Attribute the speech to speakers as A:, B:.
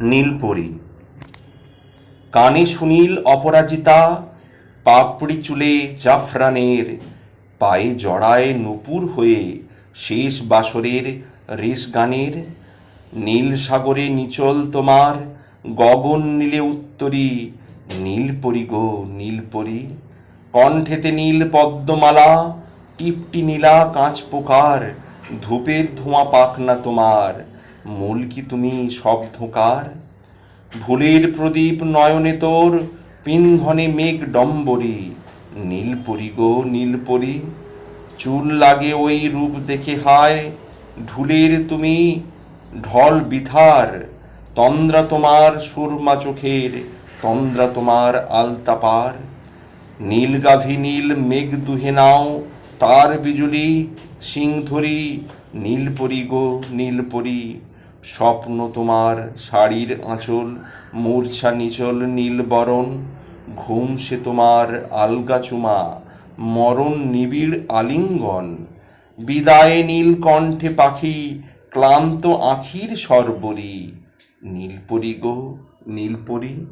A: নীলপরি। কানে সুনীল অপরাজিতা, পাপড়ি চুলে জাফরানের, পায়ে জড়ায় নূপুর হয়ে শেষ বাসরের রেশ গানের, নীল সাগরে নিচল তোমার, গগন নীলে উত্তরী, নীলপরি গো নীলপরি। কণ্ঠেতে নীল পদ্মমালা, টিপটি নীলা কাঁচ পোকার, ধূপের ধোঁয়া পাখনা তোমার। মূল কি তুমি শব্দকার? ভুলের প্রদীপ নয়নে তোর, পিন্ধনে মেঘ ডম্বরি। নীলপরি গো, নীলপরি, চুল লাগে ওই রূপ দেখে হায়। ঢুলের তুমি ঢল বিধার তন্দ্রা তোমার সুরমা চোখের, তন্দ্রা তোমার আলতাপার নীল গাভী নীল মেঘ দুহে নাও, তার বিজুলি সিংধরি নীলপরি গো, নীলপরি স্বপ্ন তোমার, শাড়ির আঁচল, মূর্ছা নিচল নীল বরণ, ঘুম সে তোমার আলগা চুমা, মরণ নিবিড় আলিঙ্গন, বিদায় নীল কণ্ঠে পাখি, ক্লান্ত আখির সর্বরী, নীলপরি গো, নীলপরি।